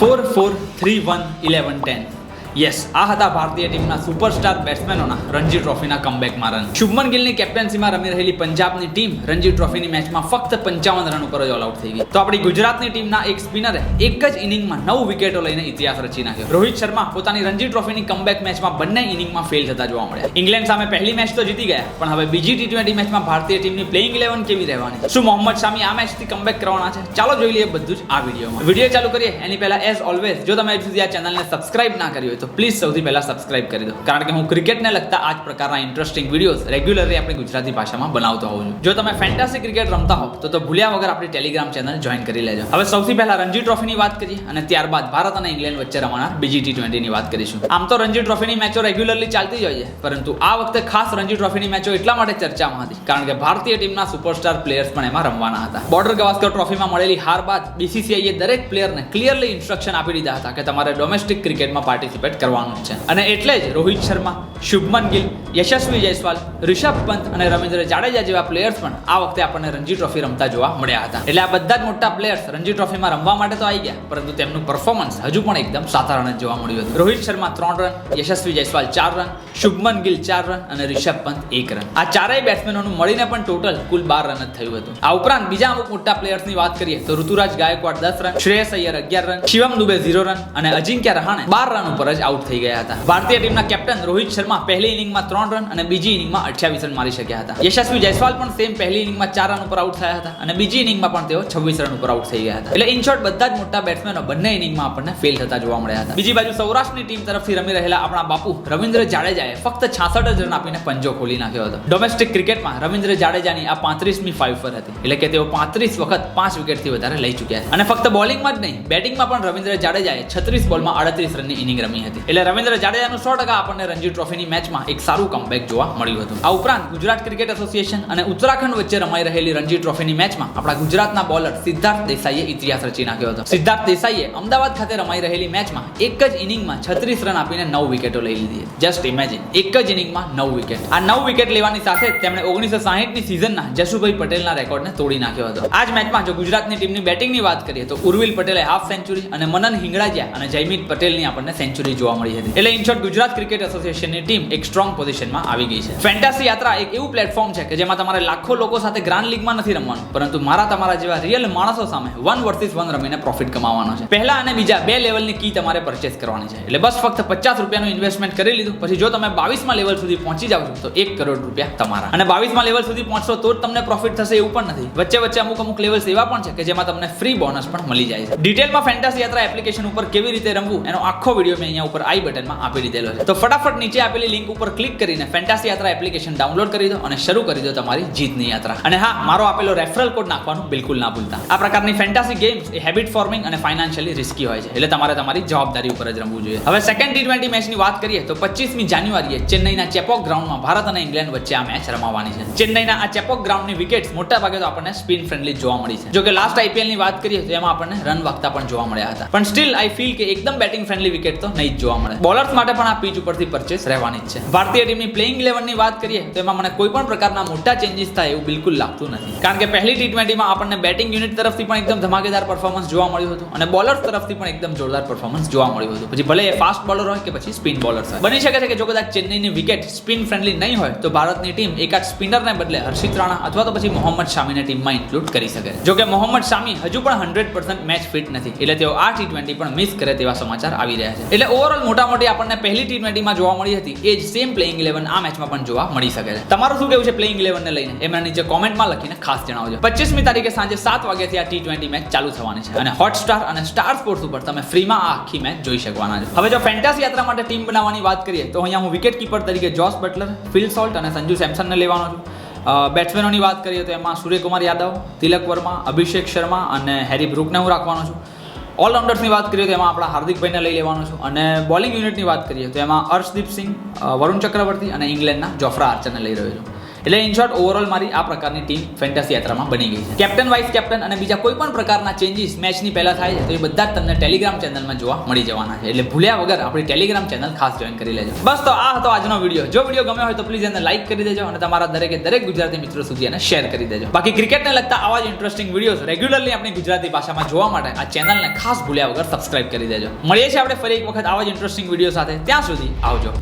4431 1110. Yes આ હતા ભારતીય ટીમના સુપરસ્ટાર બેટ્સમેનોના રણજી ટ્રોફીના કમબેકમાં રન શુભમન ગિલની કેપ્ટન્સીમાં રમી રહેલી પંજાબની ટીમ રણજી ટ્રોફીની મેચમાં ફક્ત પંચાવન રન ઉપર જ ઓલ આઉટ થઈ ગઈ. તો આપણી ગુજરાતની ટીમના એક સ્પિનરે એક જ ઇનિંગમાં નવ વિકેટો લઈને ઇતિહાસ રચી નાખ્યો. રોહિત શર્મા પોતાની રણજી ટ્રોફીની કમબેક મેચમાં બંને ઇનિંગમાં ફેલ થતા જોવા મળ્યા. ઇંગ્લેન્ડ સામે પહેલી મેચ તો જીતી ગયા, પણ હવે બીજી ટી ટ્વેન્ટી મેચમાં ભારતીય ટીમની પ્લેઇંગ ઇલેવન કેવી રહેવાની? શું મોહમ્મદ શામી આ મેચથી કમબેક કરવાના છે? ચાલો જોઈ લઈએ બધું જ આ વિડીયોમાં. વીડિયો ચાલુ કરીએ, એની પહેલા એઝ ઓલવેઝ જો તમે હજુ સુધી આ ચેનલને સબસ્ક્રાઇબ ના કર્યો તો પ્લીઝ સૌથી પહેલાં સબસ્ક્રાઇબ કરી દો. કારણ કે હું ક્રિકેટને લગતા આ જ પ્રકારના ઇન્ટરેસ્ટિંગ વિડીયોઝ રેગ્યુલરલી આપણી ગુજરાતી ભાષામાં બનાવતો હોઉં છું. જો તમે ફેન્ટાસી ક્રિકેટ રમતા હો, તો તો ભૂલ્યા વગર આપણી ટેલિગ્રામ ચેનલ જોઈન કરી લેજો. હવે સૌથી પહેલા રણજી ટ્રોફીની વાત કરીએ અને ત્યારબાદ ભારત અને ઇંગ્લેન્ડ વચ્ચે રમાનાર બીજી ટી ટ્વેન્ટીની વાત કરીશું. આમ તો રણજી ટ્રોફીની મેચો રેગ્યુલરલી ચાલતી જ હોય છે, પરંતુ આ વખતે ખાસ રણજી ટ્રોફીની મેચો એટલા માટે ચર્ચામાં હતી, કારણ કે ભારતીય ટીમના સુપરસ્ટાર પ્લેયર્સ પણ એમાં રમવાના હતા. બોર્ડર ગવાસ્કર ટ્રોફીમાં મળેલી હાર બાદ બીસીસીઆઈએ દરેક પ્લેયરને ક્લિયરલી ઇન્સ્ટ્રક્શન આપી દીધા હતા કે તમારે ડોમેસ્ટિક ક્રિકેટમાં પાર્ટિસિપેટ કરવાનું જ છે. અને એટલે જ રોહિત શર્મા, શુભમન ગિલ, યશસ્વી જયસ્વાલ રિષભ પંત અને રવિન્દ્ર જાડેજા જેવા પ્લેયર્સ પણ આ વખતે આપણને રણજી ટ્રોફી રમતા જોવા મળ્યા હતા. એટલે આ બધા જ મોટા પ્લેયર્સ રણજી ટ્રોફીમાં રમવા માટે તો આવી ગયા, પરંતુ તેમનું પરફોર્મન્સ હજુ પણ એકદમ સાધારણ જ જોવા મળ્યું હતું. રોહિત શર્મા ત્રણ રન યશસ્વી જયસ્વાલ ચાર રન શુભમન ગિલ ચાર રન અને રિષભ પંત એક રન. આ ચારેય બેટ્સમેનોનું મળીને પણ ટોટલ કુલ બાર રન જ થયું હતું. આ ઉપરાંત બીજા અમુક મોટા પ્લેયર્સની વાત કરીએ તો ઋતુરાજ ગાયકવાડ દસ રન, શ્રેયસ અય્યર અગિયાર run, Shivam Dube zero run અને અજિંક્ય રહાણે બાર રન ઉપર જ આઉટ થઈ ગયા હતા. ભારતીય ટીમના કેપ્ટન રોહિત શર્મા પહેલી ઇનિંગમાં ત્રણ રન અને બીજી ઇનિંગમાં અઠ્યાવીસ રન મારી શક્યા હતા. યશસ્વી જયસ્વાલ પણ સેમ પહેલી ઇનિંગમાં ચાર રન ઉપર આઉટ થયા હતા અને બીજી ઇનિંગમાં પણ તેઓ છવ્વીસ રન ઉપર આઉટ થઈ ગયા હતા. એટલે ઇન શોર્ટ બધા જ મોટા બેટ્સમેનો બંને ઇનિંગમાં આપણને ફેલ થતા જોવા મળ્યા હતા. બીજી બાજુ સૌરાષ્ટ્રની ટીમ તરફથી રમી રહેલા આપણા બાપુ રવિન્દ્ર જાડેજાએ ફક્ત છાસઠ રન આપીને પંજો ખોલી નાખ્યો હતો. ડોમેસ્ટિક ક્રિકેટમાં રવિન્દ્ર જાડેજાની આ પાંત્રીસમી ફાઇવ પર હતી. એટલે કે તેઓ પાંત્રીસ વખત પાંચ વિકેટથી વધારે લઈ ચૂક્યા છે. અને ફક્ત બોલિંગમાં જ નહીં બેટિંગમાં પણ રવિન્દ્ર જાડેજાએ છત્રીસ બોલમાં આડત્રીસ રનની ઇનિંગ રમી હતી. એટલે રવિન્દ્ર જાડેજાનું સો ટકા આપણને રણજી ટ્રોફીની મેચમાં એક સારું કમબેક જોવા મળ્યું હતું. આ ઉપરાંત ગુજરાત ક્રિકેટ એસોસિએશન અને ઉત્તરાખંડ વચ્ચે રમાઈ રહેલી રણજી ટ્રોફીની મેચમાં આપણા ગુજરાતના બોલર સિદ્ધાર્થ દેસાઈએ ઇતિહાસ રચી નાખ્યો હતો. સિદ્ધાર્થ દેસાઈએ અમદાવાદ ખાતે રમાઈ રહેલી મેચમાં એક જ ઇનિંગમાં છત્રીસ રન આપીને નવ વિકેટો લઈ લીધી. જસ્ટ ઇમેજિન એક જ ઇનિંગમાં નવ વિકેટ આ નવ વિકેટ લેવાની સાથે તેમણે ઓગણીસો સાહીઠની સિઝનના જશુભાઈ પટેલના રેકોર્ડને તોડી નાખ્યો હતો. આ જ મેચમાં જો ગુજરાતની ટીમની બેટિંગની વાત કરીએ તો ઉર્વિલ પટેલે હાફ સેન્ચુરી અને મનન હિંગળાજિયા અને જયમીત પટેલની આપણને સેન્ચુરી જોવા મળી હતી. એટલે ઇન શોર્ટ ગુજરાત ક્રિકેટ એસોસિએશનની ટીમ એક સ્ટ્રોંગ પોઝિશનમાં આવી ગઈ છે. ફેન્ટાસી યાત્રા એક એવું પ્લેટફોર્મ છે કે જેમાં તમારે લાખો લોકો સાથે ગ્રાન્ડ લીગમાં નથી રમવાનું, પરંતુ મારા તમારા જેવા રિયલ માણસો સામે વન વર્સિસ વન રમીને પ્રોફિટ કમાવાનો છે. પહેલા અને બીજા બે લેવલની કી તમારે પરચેસ કરવાની છે. એટલે બસ ફક્ત પચાસ રૂપિયાનું ઇન્વેસ્ટમેન્ટ કરી લીધું, પછી જો તમે બાવીસમાં લેવલ સુધી પહોંચી જાવ તો એક કરોડ રૂપિયા તમારા. અને બાવીસમાં લેવલ સુધી પહોંચશો તો જ તમને પ્રોફિટ થશે એવું પણ નથી. વચ્ચે વચ્ચે અમુક અમુક લેવલ્સ એવા પણ છે કે જેમાં તમને ફ્રી બોનસ પણ મળી જાય છે. ડિટેલમાં ફેન્ટાસી યાત્રા એપ્લિકેશન ઉપર કેવી રીતે રમવું એનો આખો વીડિયો મેં અહીંયા ઉપર આઈ બટનમાં આપી દીધેલો છે. તો ફટાફટ નીચે આપેલી લિંક ઉપર ક્લિક કરીને ફેન્ટાસી યાત્રા એપ્લિકેશન ડાઉનલોડ કરી દો અને શરૂ કરી દો તમારી જીતની યાત્રા. અને હા, મારો આપેલો રેફરલ કોડ નાખવાનું બિલકુલ ના ભૂલતા. આ પ્રકારની ફેન્ટાસી ગેમ્સ એ હેબિટ ફોર્મિંગ અને ફાઇનાન્શિયલી રિસ્કી હોય છે. એટલે તમારે તમારી જવાબદારી ઉપર જ રમવું જોઈએ. હવે સેકન્ડ ટી ટ્વેન્ટી મેચની વાત કરીએ તો પચીસમી જાન્યુઆરીએ ચેન્નઈના ચેપોક ગ્રાઉન્ડમાં ભારત અને ઇંગ્લેન્ડ વચ્ચે આ મેચ રમાવાની છે. ચેન્નઈના આ ચેપોક ગ્રાઉન્ડની વિકેટ્સ મોટા ભાગે તો આપણને સ્પિન ફ્રેન્ડલી જોવા મળી છે. જો કે લાસ્ટ આઈપીએલની વાત કરીએ તો એમાં આપણને રન વાગતા પણ જોવા મળ્યા હતા. પણ સ્ટીલ આઈ ફીલ કે એકદમ બેટિંગ ફ્રેન્ડલી વિકેટ તો નહીં જ જોવા મળે. બોલર્સ માટે પણ આ પીચ ઉપરથી પરચેસ રહેવાની જ છે. ભારતીય ટીમની પ્લેઇંગ ઇલેવનની વાત કરીએ તો એમાં મને કોઈ પણ પ્રકારના મોટા ચેન્જીસ થાય એવું બિલકુલ લાગતું નથી. કારણ કે પહેલી ટી ટ્વેન્ટીમાં આપણને બેટિંગ યુનિટ તરફથી પણ એકદમ ધમાકેદાર પરફોર્મન્સ જોવા મળ્યું હતું અને બોલર્સ તરફથી પણ એકદમ જોરદાર પરફોર્મન્સ જોવા મળ્યું હતું. પછી ભલે એ ફાસ્ટ બોલર હોય કે પછી સ્પિન બોલર હોય. બની શકે છે કે જો કદાચ ચેન્નઈની વિકેટ સ્પિન ફ્રેન્ડલી નહીં હોય તો ભારતની ટીમ એકાદ સ્પિનરને બદલે હર્ષિત રાણા અથવા તો પછી મોહમ્મદ શામીને ટીમમાં ઇન્ક્લુડ કરી શકે. જો કે મોહમ્મદ શામી હજુ પણ હંડ્રેડ પર્સન્ટ મેચ ફિટ નથી, એટલે તેઓ આ ટી ટ્વેન્ટી પણ મિસ કરે તેવા સમાચાર આવી રહ્યા છે. એટલે ઓવરઓલ મોટા મોટી આપણને પહેલી ટી ટ્વેન્ટીમાં જોવા મળી હતી, એ જ સેમ પ્લેઇંગ ઇલેવન આ મેચમાં પણ જોવા મળી શકે છે. તમારું શું કેવું છે પ્લેઇંગ ઇલેવનને લઈને? એમના નીચે કોમેન્ટમાં લખીને ખાસ જણાવજો. પચીસમી તારીખે સાંજે સાત વાગ્યાથી આ ટી ટ્વેન્ટી મેચ ચાલુ થવાની છે અને હોટસ્ટાર અને સ્ટાર સ્પોર્ટ્સ ઉપર તમે ફ્રીમાં આ આખી મેચ જોઈ શકવાના છો. હવે જો ફેન્ટાસી યાત્રા માટે ટીમ બનાવવાની વાત કરીએ, તો અહીંયા હું વિકેટ કીપર તરીકે જોસ બટલર ફિલ સોલ્ટ અને સંજુ સેમસનને લેવાનો છું. બેટ્સમેનોની વાત કરીએ તો એમાં સૂર્યકુમાર યાદવ, તિલક વર્મા, અભિષેક શર્મા અને હેરી બ્રુકને હું રાખવાનો છું. ઓલરાઉન્ડર્સની વાત કરીએ તો એમાં આપણા હાર્દિકભાઈને લઈ લેવાનો છું. અને બોલિંગ યુનિટની વાત કરીએ તો એમાં અર્શદીપ સિંહ વરુણ ચક્રવર્તી અને ઇંગ્લેન્ડના જોફ્રા આર્ચરને લઈ રહ્યો છું. એટલે ઇન શોર્ટ ઓવરઓલ મારી આ પ્રકારની ટીમ ફેન્ટસી યાત્રામાં બની ગઈ છે. કેપ્ટન વાઇસ કેપ્ટન અને બીજા કોઈ પણ પ્રકારના ચેન્જીસ મેચની પહેલા થાય છે, તો એ બધા જ તમને ટેલિગ્રામ ચેનલમાં જોવા મળી જવાના છે. એટલે ભૂલ્યા વગર આપણી ટેલિગ્રામ ચેનલ ખાસ જોઈન કરી લેજો. બસ, તો આ હતો આજનો વીડિયો જો વીડિયો ગમ્યો હોય તો પ્લીઝ એને લાઈક કરી દેજો અને તમારા દરેકે દરેક ગુજરાતી મિત્રો સુધી એને શેર કરી દેજો. બાકી ક્રિકેટને લગતા આવા જ ઇન્ટરેસ્ટિંગ વિડીયોઝ રેગ્યુલરલી આપણી ગુજરાતી ભાષામાં જોવા માટે આ ચેનલને ખાસ ભૂલ્યા વગર સબસ્ક્રાઇબ કરી દેજો. મળીએ છીએ આપણે ફરી એક વખત આવા જ ઇન્ટરેસ્ટિંગ વીડિયો સાથે. ત્યાં સુધી આવજો.